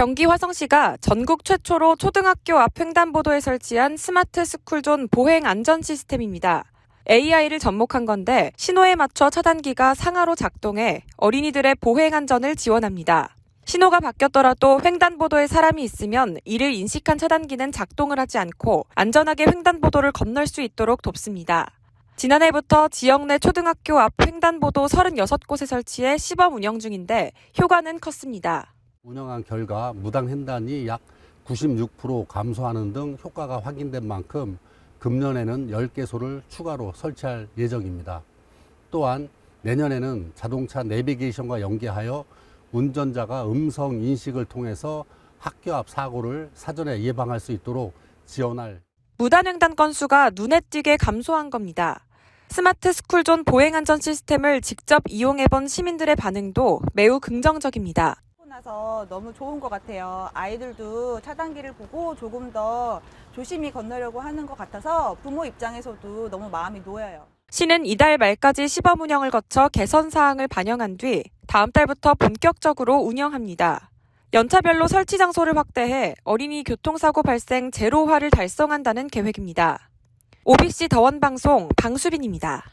경기 화성시가 전국 최초로 초등학교 앞 횡단보도에 설치한 스마트 스쿨존 보행 안전 시스템입니다. AI를 접목한 건데 신호에 맞춰 차단기가 상하로 작동해 어린이들의 보행 안전을 지원합니다. 신호가 바뀌었더라도 횡단보도에 사람이 있으면 이를 인식한 차단기는 작동을 하지 않고 안전하게 횡단보도를 건널 수 있도록 돕습니다. 지난해부터 지역 내 초등학교 앞 횡단보도 36곳에 설치해 시범 운영 중인데 효과는 컸습니다. 운영한 결과 무당 횡단이 약 96% 감소하는 등 효과가 확인된 만큼 금년에는 10개소를 추가로 설치할 예정입니다. 또한 내년에는 자동차 내비게이션과 연계하여 운전자가 음성 인식을 통해서 학교 앞 사고를 사전에 예방할 수 있도록 지원할 무단횡단 건수가 눈에 띄게 감소한 겁니다. 스마트 스쿨존 보행 안전 시스템을 직접 이용해본 시민들의 반응도 매우 긍정적입니다. 나서 너무 좋은 것 같아요. 아이들도 차단기를 보고 조금 더 조심히 건너려고 하는 것 같아서 부모 입장에서도 너무 마음이 놓여요. 시는 이달 말까지 시범 운영을 거쳐 개선 사항을 반영한 뒤 다음 달부터 본격적으로 운영합니다. 연차별로 설치 장소를 확대해 어린이 교통사고 발생 제로화를 달성한다는 계획입니다. OBC 더원 방송 방수빈입니다.